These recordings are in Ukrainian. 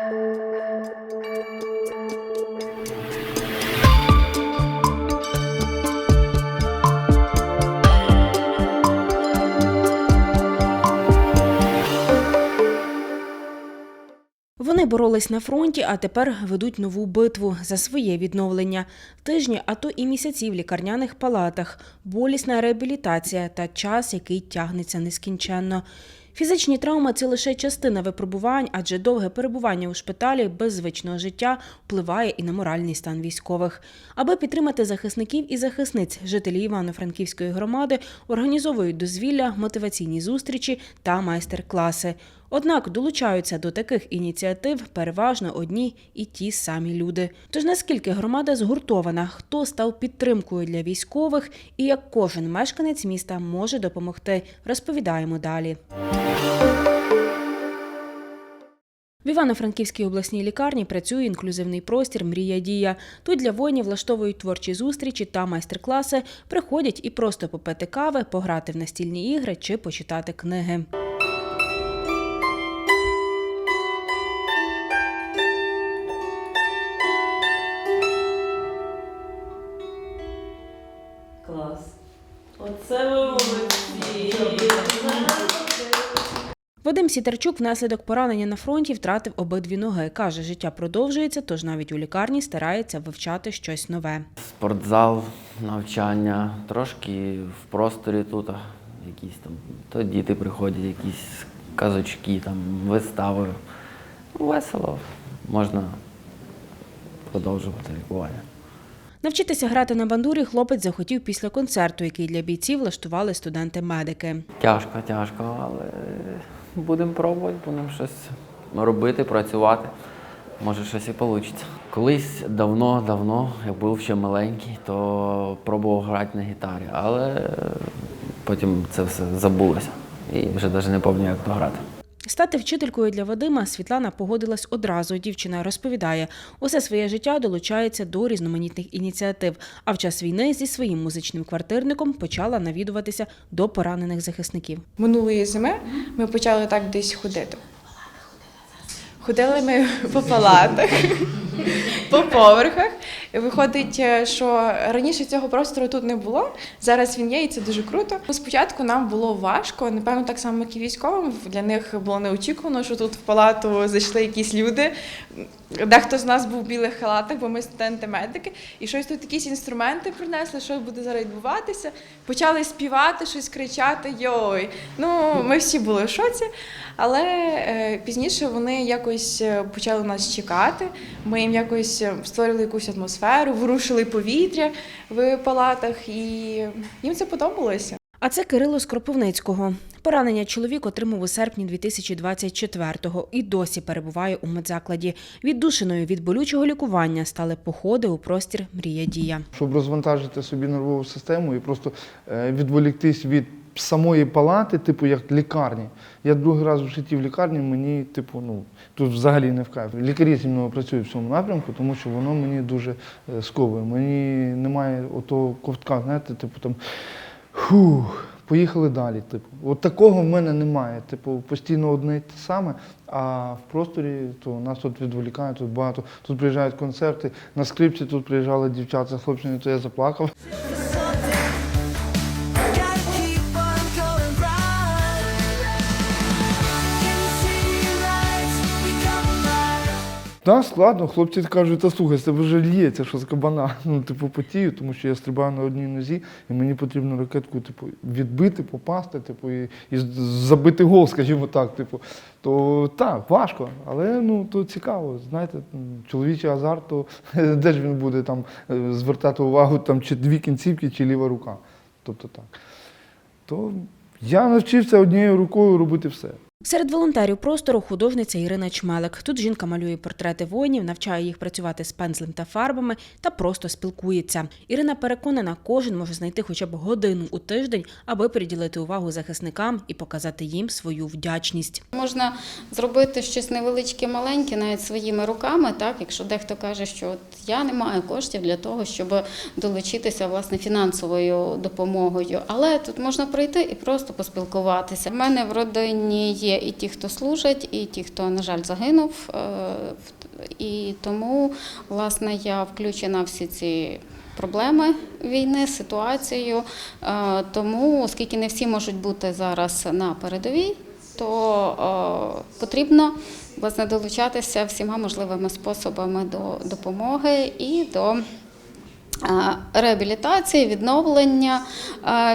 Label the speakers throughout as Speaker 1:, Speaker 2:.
Speaker 1: Вони боролись на фронті, а тепер ведуть нову битву за своє відновлення. Тижні, а то і місяці в лікарняних палатах, болісна реабілітація та час, який тягнеться нескінченно. Фізичні травми це лише частина випробувань, адже довге перебування у шпиталі без звичного життя впливає і на моральний стан військових. Аби підтримати захисників і захисниць, жителі Івано-Франківської громади організовують дозвілля, мотиваційні зустрічі та майстер-класи. Однак долучаються до таких ініціатив переважно одні і ті самі люди. Тож наскільки громада згуртована, хто став підтримкою для військових і як кожен мешканець міста може допомогти, розповідаємо далі. В Івано-Франківській обласній лікарні працює інклюзивний простір Мрія Дія. Тут для воїнів влаштовують творчі зустрічі та майстер-класи, приходять і просто попити кави, пограти в настільні ігри чи почитати книги. Вадим Сітарчук внаслідок поранення на фронті втратив обидві ноги. Каже, життя продовжується, тож навіть у лікарні старається вивчати щось нове.
Speaker 2: Спортзал, навчання, трошки в просторі тут, якісь там, то діти приходять, якісь казочки, там, вистави. Весело, можна продовжувати лікування.
Speaker 1: Навчитися грати на бандурі хлопець захотів після концерту, який для бійців влаштували студенти-медики.
Speaker 2: Тяжко, тяжко, але будемо пробувати, будемо щось робити, працювати. Може, щось і вийде. Колись давно-давно, як був ще маленький, то пробував грати на гітарі, але потім це все забулося. І вже навіть не пам'ятаю, як то грати.
Speaker 1: Стати вчителькою для Вадима Світлана погодилась одразу. Дівчина розповідає, усе своє життя долучається до різноманітних ініціатив. А в час війни зі своїм музичним квартирником почала навідуватися до поранених захисників.
Speaker 3: Минулої зими ми почали так десь ходити. Ходили ми по палатах, по поверхах. І Виходить, е, що раніше цього простору тут не було. Зараз він є, і це дуже круто. Спочатку нам було важко, напевно, так само, як і військовим. Для них було неочікувано, що тут в палату зайшли якісь люди. Дехто з нас був в білих халатах, бо ми студенти-медики, і щось тут якісь інструменти принесли, що буде зараз відбуватися. Почали співати, щось кричати. Йой. Ну, ми всі були в шоці. Але е, пізніше вони якось е, почали нас чекати. Ми їм якось е, створили якусь атмосферу, ворушили повітря в палатах, і їм це подобалося.
Speaker 1: А це Кирило з Кропивницького. Поранення чоловік отримав у серпні 2024-го і досі перебуває у медзакладі. Віддушиною від болючого лікування стали походи у простір Мрія Дія.
Speaker 4: щоб розвантажити собі нервову систему і просто е, відволіктись від самої палати, типу як лікарні. Я другий раз в житті в лікарні, мені, типу, ну тут взагалі не в кайф. Лікарі зі мною працюють в цьому напрямку, тому що воно мені дуже е, сковує. Мені немає отого ковтка, знаєте, типу там фух. Поїхали далі. Типу, от такого в мене немає. Типу, постійно одне й те саме. А в просторі то нас тут відволікають, тут багато. Тут приїжджають концерти. На скрипці тут приїжджали дівчата з то я заплакав. Так, складно. Хлопці кажуть, та слухай, тебе вже лється, що з кабана. Ну, типу, потію, тому що я стрибаю на одній нозі, і мені потрібно ракетку, типу, відбити, попасти, типу, і, і забити гол, скажімо так. Типу. То так, важко, але ну то цікаво. Знаєте, чоловічий азарт, то де ж він буде там е, звертати увагу, там чи дві кінцівки, чи ліва рука. Тобто так. То я навчився однією рукою робити все.
Speaker 1: Серед волонтерів простору художниця Ірина Чмелик. Тут жінка малює портрети воїнів, навчає їх працювати з пензлем та фарбами та просто спілкується. Ірина переконана, кожен може знайти хоча б годину у тиждень, аби приділити увагу захисникам і показати їм свою вдячність.
Speaker 5: Можна зробити щось невеличке, маленьке, навіть своїми руками, так якщо дехто каже, що от я не маю коштів для того, щоб долучитися власне фінансовою допомогою. Але тут можна прийти і просто поспілкуватися. У мене в родині є є і ті, хто служать, і ті, хто, на жаль, загинув. Е, І тому, власне, я включена всі ці проблеми війни, ситуацію. Е, Тому, оскільки не всі можуть бути зараз на передовій, то е, потрібно власне долучатися всіма можливими способами до допомоги і до реабілітації, відновлення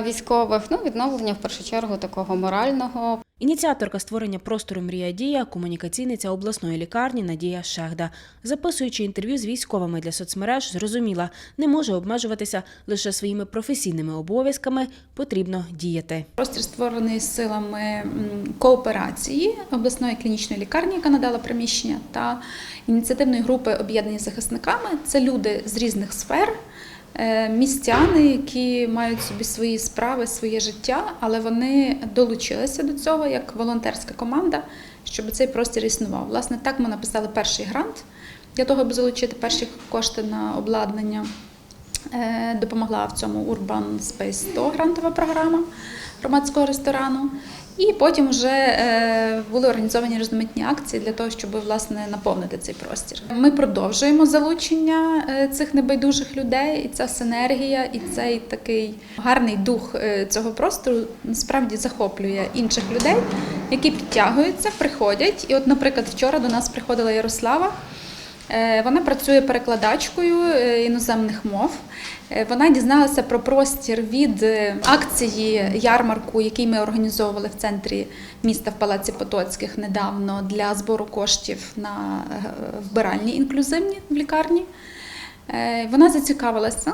Speaker 5: військових, ну відновлення в першу чергу такого морального.
Speaker 1: Ініціаторка створення простору Мрія Дія, комунікаційниця обласної лікарні Надія Шехда. Записуючи інтерв'ю з військовими для соцмереж, зрозуміла, не може обмежуватися лише своїми професійними обов'язками, потрібно діяти.
Speaker 6: Простір створений силами кооперації обласної клінічної лікарні, яка надала приміщення, та ініціативної групи об'єднані захисниками. Це люди з різних сфер, містяни, які мають собі свої справи, своє життя, але вони долучилися до цього як волонтерська команда, щоб цей простір існував. Власне, так ми написали перший грант для того, аби залучити перші кошти на обладнання. Е, Допомогла в цьому Urban Space 100 грантова програма громадського ресторану. І потім вже е, були організовані різноманітні акції для того, щоб власне наповнити цей простір. Ми продовжуємо залучення е, цих небайдужих людей, і ця синергія, і цей такий гарний дух е, цього простору насправді захоплює інших людей, які підтягуються, приходять. І, от, наприклад, вчора до нас приходила Ярослава. Е, Вона працює перекладачкою е, іноземних мов. Е, Вона дізналася про простір від акції ярмарку, який ми організовували в центрі міста в Палаці Потоцьких недавно для збору коштів на вбиральні інклюзивні в лікарні. Вона зацікавилася,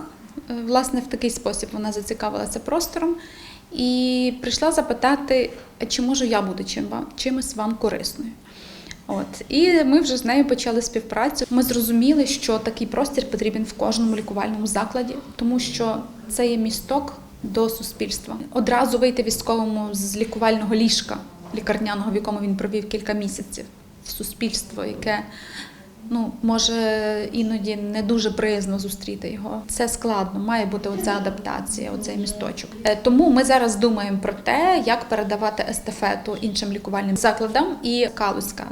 Speaker 6: власне, в такий спосіб вона зацікавилася простором і прийшла запитати, чи можу я бути чим чимось вам корисною. От і ми вже з нею почали співпрацю. Ми зрозуміли, що такий простір потрібен в кожному лікувальному закладі, тому що це є місток до суспільства. Одразу вийти військовому з лікувального ліжка лікарняного, в якому він провів кілька місяців, в суспільство, яке ну може іноді не дуже приязно зустріти його. Це складно, має бути оця адаптація, оцей місточок. Е, Тому ми зараз думаємо про те, як передавати естафету іншим лікувальним закладам. І Калузька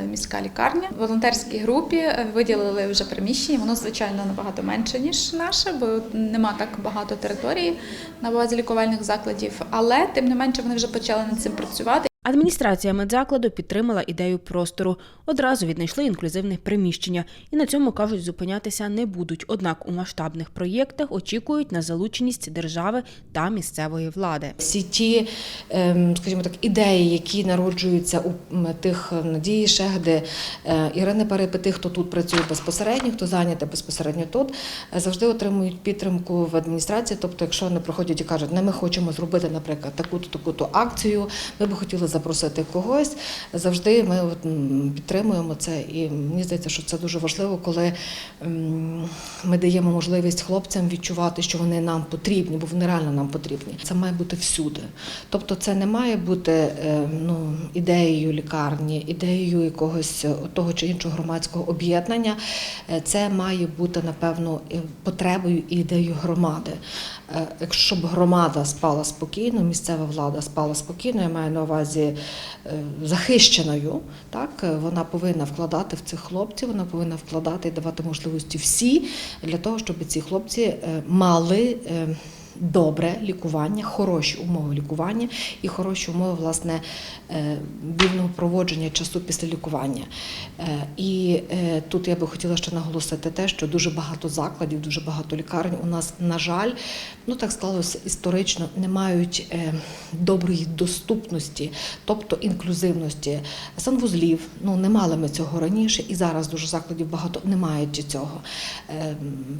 Speaker 6: е, міська лікарня в волонтерській групі е, виділили вже приміщення. Воно звичайно набагато менше ніж наше, бо нема так багато території на базі лікувальних закладів. Але тим не менше вони вже почали над цим працювати.
Speaker 1: Адміністрація медзакладу підтримала ідею простору. Одразу віднайшли інклюзивне приміщення і на цьому кажуть, зупинятися не будуть. Однак у масштабних проєктах очікують на залученість держави та місцевої влади.
Speaker 7: Всі ті, ем, скажімо так, ідеї, які народжуються у тих е, Надії Шегди, е, Ірини Перепити, хто тут працює безпосередньо, хто зайнятий безпосередньо тут, е, завжди отримують підтримку в адміністрації. Тобто, якщо вони приходять і кажуть, не ми хочемо зробити, наприклад, таку-то таку-то акцію, ми би хотіли запросити когось. Завжди ми підтримуємо це. І мені здається, що це дуже важливо, коли ми даємо можливість хлопцям відчувати, що вони нам потрібні, бо вони реально нам потрібні. Це має бути всюди. Тобто, це не має бути е, ну, ідеєю лікарні, ідеєю якогось е, того чи іншого громадського об'єднання. Е, Це має бути, напевно, потребою і ідеєю громади. Якщо б громада спала спокійно, місцева влада спала спокійно, я маю на увазі е, захищеною, так е, вона повинна вкладати в цих хлопців, вона повинна вкладати і давати можливості всі для того, щоб ці хлопці е, мали. Добре лікування, хороші умови лікування і хороші умови власне е, вільного проводження часу після лікування. Е, І е, тут я би хотіла ще наголосити те, що дуже багато закладів, дуже багато лікарень у нас, на жаль, ну так склалося історично, не мають доброї доступності, тобто інклюзивності санвузлів. Ну не мали ми цього раніше, і зараз дуже закладів багато не мають цього.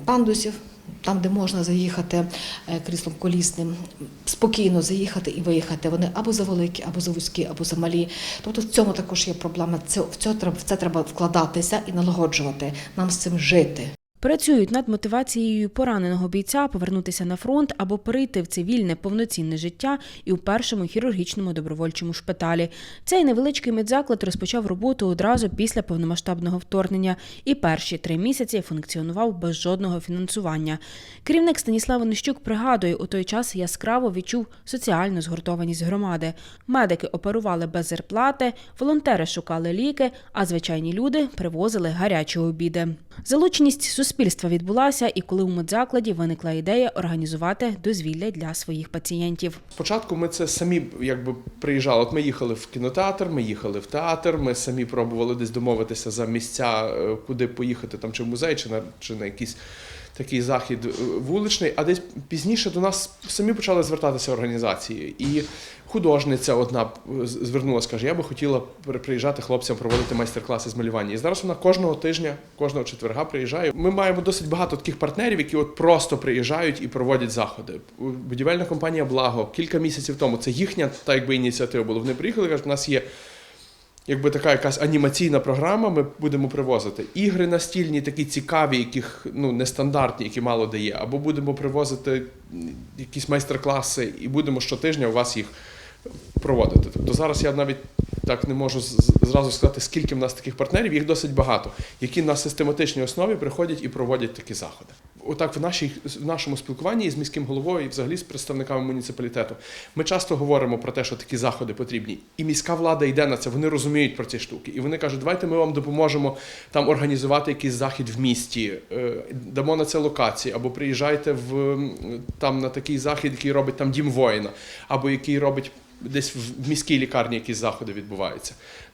Speaker 7: Пандусів. Там, де можна заїхати е, кріслом колісним, спокійно заїхати і виїхати. Вони або завеликі, або завузькі, або замалі. Тобто в цьому також є проблема. Це в це в це треба вкладатися і налагоджувати. Нам з цим жити.
Speaker 1: Працюють над мотивацією пораненого бійця повернутися на фронт або перейти в цивільне повноцінне життя і у першому хірургічному добровольчому шпиталі. Цей невеличкий медзаклад розпочав роботу одразу після повномасштабного вторгнення і перші три місяці функціонував без жодного фінансування. Керівник Станіслав Онищук пригадує, у той час яскраво відчув соціальну згуртованість громади. Медики оперували без зарплати, волонтери шукали ліки, а звичайні люди привозили гарячі обіди. Залученість суспільства відбулася, і коли у медзакладі виникла ідея організувати дозвілля для своїх пацієнтів.
Speaker 8: Спочатку ми це самі якби приїжджали. От ми їхали в кінотеатр, ми їхали в театр, ми самі пробували десь домовитися за місця, е, куди поїхати, там чи в музей, чи на чи на якийсь такий захід е, вуличний. А десь пізніше до нас самі почали звертатися організації. І художниця одна е, звернулася, каже: я би хотіла приїжджати хлопцям проводити майстер-класи з малювання. І зараз вона кожного тижня, кожного четверга приїжджає. Ми маємо досить багато таких партнерів, які от просто приїжджають і проводять заходи. Будівельна компанія Благо кілька місяців тому це їхня та якби ініціатива була. Вони приїхали, кажуть, у нас є. Якби така якась анімаційна програма, ми будемо привозити ігри настільні, такі цікаві, яких ну нестандартні, які мало дає, або будемо привозити якісь майстер-класи, і будемо щотижня у вас їх проводити. Тобто зараз я навіть так не можу зразу сказати, скільки в нас таких партнерів, їх досить багато, які на систематичній основі приходять і проводять такі заходи. Отак, в, нашій, в нашому спілкуванні з міським головою і взагалі з представниками муніципалітету ми часто говоримо про те, що такі заходи потрібні. І міська влада йде на це, вони розуміють про ці штуки. І вони кажуть, давайте ми вам допоможемо там організувати якийсь захід в місті, е, дамо на це локації, або приїжджайте в там на такий захід, який робить там дім воїна, або який робить десь в міській лікарні якісь заходи відбуваються.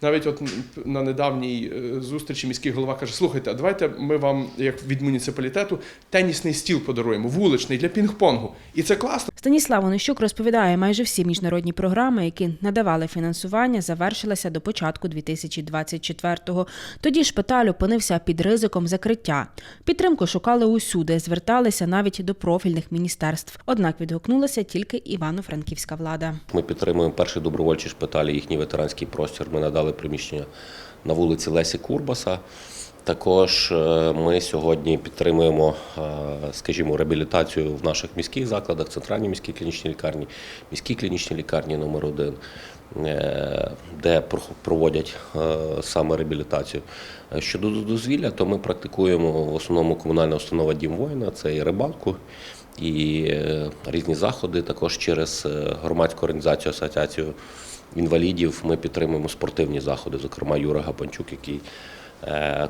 Speaker 8: Навіть от на недавній е, зустрічі міський голова каже: слухайте, а давайте ми вам, як від муніципалітету, тенісний стіл подаруємо, вуличний для пінг-понгу. І це класно.
Speaker 1: Станіслав Онищук розповідає, майже всі міжнародні програми, які надавали фінансування, завершилися до початку 2024-го. Тоді шпиталь опинився під ризиком закриття. Підтримку шукали усюди, зверталися навіть до профільних міністерств. Однак відгукнулася тільки івано-франківська влада.
Speaker 9: Ми підтримуємо перший добровольчий шпиталь, їхній ветеранський простір. Ми надали приміщення на вулиці Лесі Курбаса. Також е, ми сьогодні підтримуємо, е, скажімо, реабілітацію в наших міських закладах, центральній міській клінічній лікарні, міській клінічній лікарні номер 1 де проводять е, саме реабілітацію. Е, Щодо дозвілля, то ми практикуємо в основному комунальна установа Дім воїна, це і рибалку, і е, різні заходи. Також через е, громадську організацію Асоціацію інвалідів ми підтримуємо спортивні заходи, зокрема Юра Гапанчук, який е,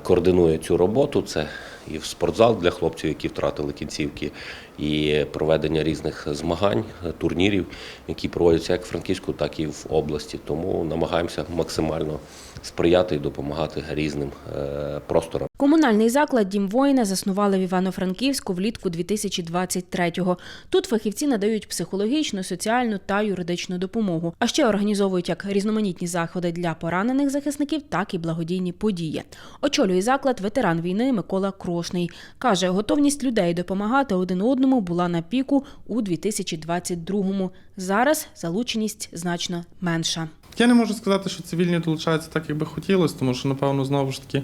Speaker 9: координує цю роботу. Це і в спортзал для хлопців, які втратили кінцівки, і проведення різних змагань, е, турнірів, які проводяться як в Франківську, так і в області. Тому намагаємося максимально сприяти і допомагати різним е, просторам.
Speaker 1: Комунальний заклад Дім воїна заснували в Івано-Франківську влітку 2023-го. Тут фахівці надають психологічну, соціальну та юридичну допомогу. А ще організовують як різноманітні заходи для поранених захисників, так і благодійні події. Очолює заклад ветеран війни Микола Крошний. Каже, готовність людей допомагати один одному була на піку у 2022-му. Зараз залученість значно менша.
Speaker 10: Я не можу сказати, що цивільні долучаються так, як би хотілося, тому що, напевно, знову ж таки,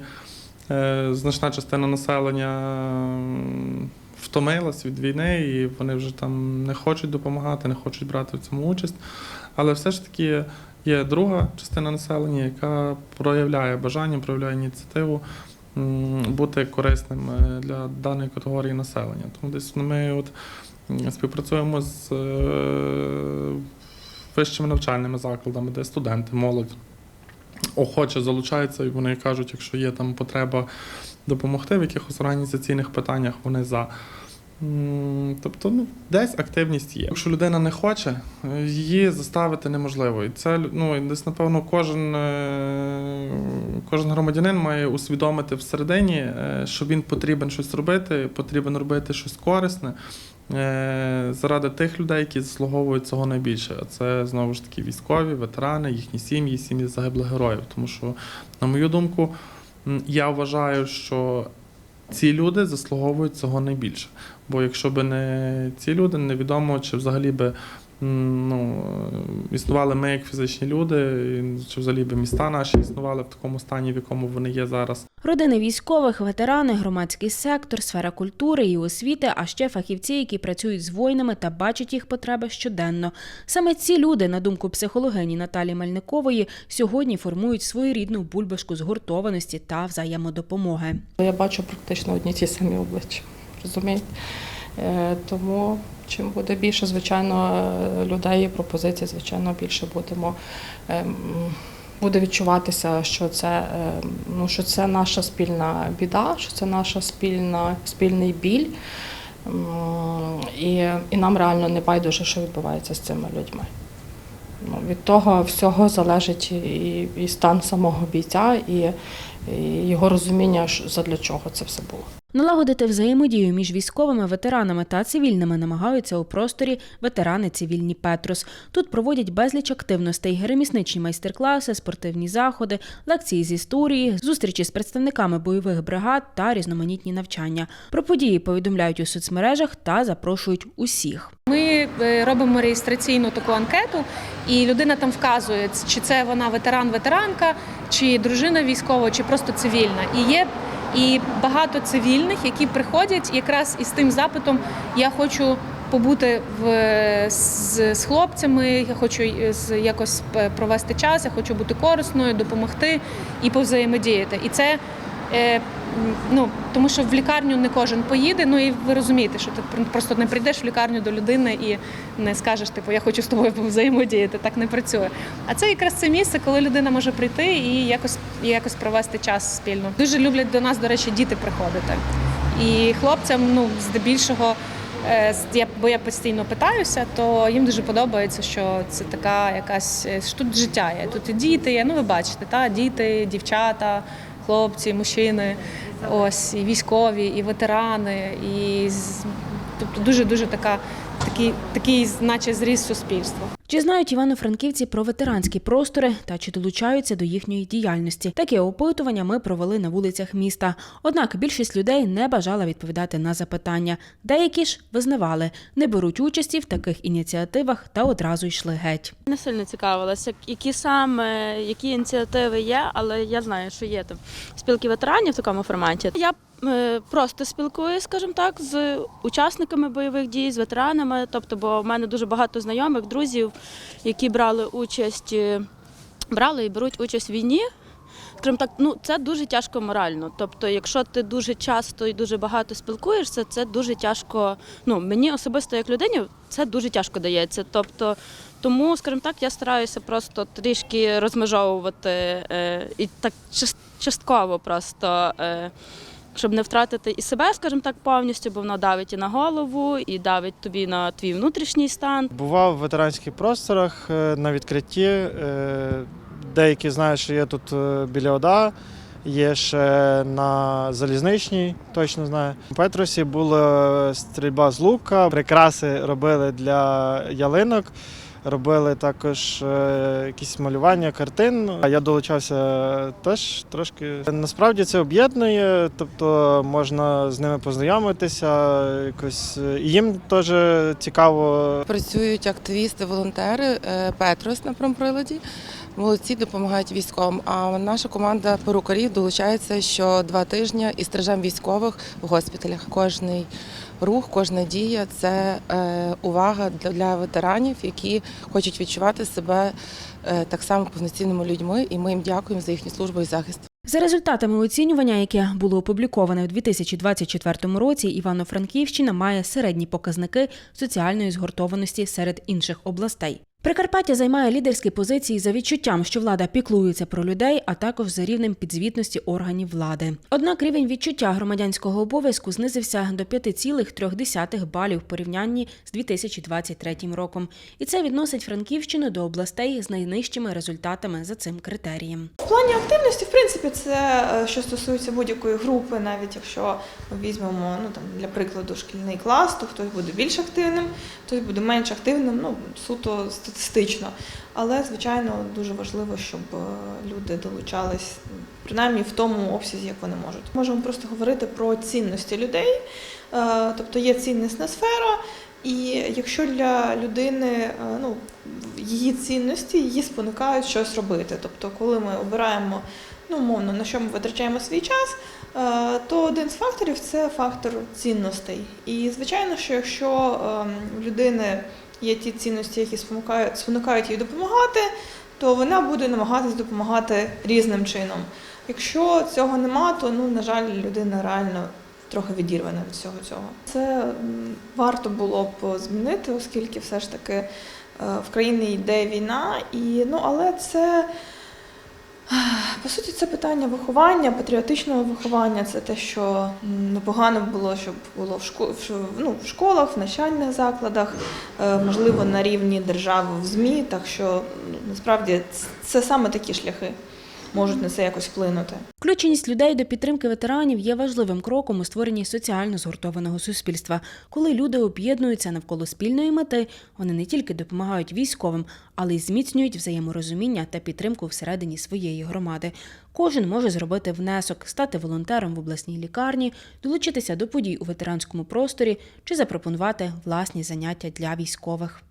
Speaker 10: е, значна частина населення втомилась від війни, і вони вже там не хочуть допомагати, не хочуть брати в цьому участь. Але все ж таки є друга частина населення, яка проявляє бажання, проявляє ініціативу бути корисним е, для даної категорії населення. Тому десь ми от співпрацюємо з е, вищими навчальними закладами, де студенти, молодь охоче залучаються, і вони кажуть, якщо є там потреба допомогти в якихось організаційних питаннях, вони за. Тобто, ну, десь активність є. Якщо людина не хоче, її заставити неможливо. І це ну, десь, напевно, кожен, е, кожен громадянин має усвідомити всередині, е, що він потрібен щось робити, потрібен робити щось корисне е, заради тих людей, які заслуговують цього найбільше. А це знову ж таки військові, ветерани, їхні сім'ї, сім'ї загиблих героїв. Тому що, на мою думку, я вважаю, що ці люди заслуговують цього найбільше. Бо якщо б не ці люди, невідомо чи взагалі би ну, існували ми як фізичні люди, чи взагалі би міста наші існували в такому стані, в якому вони є зараз.
Speaker 1: Родини військових, ветерани, громадський сектор, сфера культури і освіти, а ще фахівці, які працюють з воїнами та бачать їх потреби щоденно. Саме ці люди, на думку психологині Наталі Мельникової, сьогодні формують своєрідну бульбашку згуртованості та взаємодопомоги.
Speaker 11: Я бачу практично одні ті самі обличчя. Розумієте? Е, Тому чим буде більше, звичайно, людей і пропозицій, звичайно, більше будемо. ем, Буде відчуватися, що це, е, ну, що це наша спільна біда, що це наша спільна, спільний біль. І, і нам реально не байдуже, що відбувається з цими людьми. Ну, від того всього залежить і, і стан самого бійця, і, і його розуміння, що- задля чого це все було.
Speaker 1: Налагодити взаємодію між військовими ветеранами та цивільними намагаються у просторі ветерани цивільні Петрус. Тут проводять безліч активностей, ремісничні майстер-класи, спортивні заходи, лекції з історії, зустрічі з представниками бойових бригад та різноманітні навчання. Про події повідомляють у соцмережах та запрошують усіх.
Speaker 12: Ми е, робимо реєстраційну таку анкету, і людина там вказує, чи це вона ветеран-ветеранка, чи дружина військова, чи просто цивільна. І є і багато цивільних, які приходять якраз із тим запитом Я хочу побути в, з, з хлопцями, я хочу е, з- якось провести час, я хочу бути корисною, допомогти і повзаємодіяти. І це е, ну, тому що в лікарню не кожен поїде. Ну і ви розумієте, що ти пр- просто не прийдеш в лікарню до людини і не скажеш, типу, я хочу з тобою взаємодіяти. Так не працює. А це якраз це місце, коли людина може прийти і якось, і якось провести час спільно. Дуже люблять до нас, до речі, діти приходити. І хлопцям, ну, здебільшого. е, Я, бо я постійно питаюся, то їм дуже подобається, що це така якась е, що тут життя є. Тут і діти є. Ну ви бачите, та діти, дівчата, хлопці, мужчини, ось і військові, і ветерани, і тобто дуже дуже така, такий, такий, наче зріс суспільства.
Speaker 1: Чи знають івано-франківці про ветеранські простори та чи долучаються до їхньої діяльності? Таке опитування ми провели на вулицях міста. Однак більшість людей не бажала відповідати на запитання. Деякі ж визнавали, не беруть участі в таких ініціативах та одразу йшли геть.
Speaker 13: Не сильно цікавилася, які саме які ініціативи є, але я знаю, що є там спілки ветеранів в такому форматі. Я е, просто спілкуюся, скажімо так, з учасниками бойових дій, з ветеранами. Тобто, бо в мене дуже багато знайомих, друзів, які брали участь, е, брали і беруть участь в війні. Скажімо так, ну це дуже тяжко морально. Тобто, якщо ти дуже часто і дуже багато спілкуєшся, це дуже тяжко. Ну мені особисто як людині це дуже тяжко дається. Тобто, тому, скажімо так, я стараюся просто трішки розмежовувати е, і так частково просто. Е, щоб не втратити і себе, скажімо так, повністю, бо воно давить і на голову, і давить тобі на твій внутрішній стан.
Speaker 14: Бував в ветеранських просторах е, на відкритті. е, Деякі знають, що є тут е, біля ОДА, є ще на залізничній, точно знаю. У Петросі була стрільба з лука, прикраси робили для ялинок. Робили також е, якісь малювання картин. А я долучався теж трошки. Насправді це об'єднує, тобто можна з ними познайомитися, якось е, їм теж цікаво
Speaker 15: Працюють активісти, волонтери е, Петрос на промприладі. Молодці допомагають військовим. А наша команда перукарів долучається що два тижні і стрижем військових в госпіталях. Кожний рух, кожна дія це е, увага для, для ветеранів, які хочуть відчувати себе е, так само повноцінними людьми. І ми їм дякуємо за їхню службу і захист.
Speaker 1: За результатами оцінювання, яке було опубліковане у 2024 році, Івано-Франківщина має середні показники соціальної згуртованості серед інших областей. Прикарпаття займає лідерські позиції за відчуттям, що влада піклується про людей, а також за рівнем підзвітності органів влади. Однак рівень відчуття громадянського обов'язку знизився до 5,3 балів в порівнянні з 2023 роком. І це відносить Франківщину до областей з найнижчими результатами за цим критерієм.
Speaker 3: В плані активності, в принципі, це е, що стосується будь-якої групи, навіть якщо ми візьмемо ну там для прикладу шкільний клас, то хтось буде більш активним, хтось буде менш активним, ну суто статистично. Але звичайно дуже важливо, щоб е, люди долучались принаймні в тому обсязі, як вони можуть. Можемо просто говорити про цінності людей, Е, тобто є ціннісна сфера. І якщо для людини е, ну, її цінності її спонукають щось робити. Тобто, коли ми обираємо, ну, умовно, на що ми витрачаємо свій час, то один з факторів це фактор цінностей. І звичайно, що якщо ем, людини є ті цінності, які спонукають, спонукають їй допомагати, то вона буде намагатись допомагати різним чином. Якщо цього нема, то ну, на жаль, людина реально трохи відірвана від всього цього. Це варто було б змінити, оскільки все ж таки е, в країні йде війна, і ну але це. По суті, це питання виховання, патріотичного виховання. Це те, що непогано було, щоб було в школ... ну, в школах, в навчальних закладах, е, можливо, на рівні держави в ЗМІ. Так що ну, насправді це саме такі шляхи можуть на це якось вплинути.
Speaker 1: Включеність людей до підтримки ветеранів є важливим кроком у створенні соціально згуртованого суспільства. Коли люди об'єднуються навколо спільної мети, вони не тільки допомагають військовим, але й зміцнюють взаєморозуміння та підтримку всередині своєї громади. Кожен може зробити внесок, стати волонтером в обласній лікарні, долучитися до подій у ветеранському просторі чи запропонувати власні заняття для військових.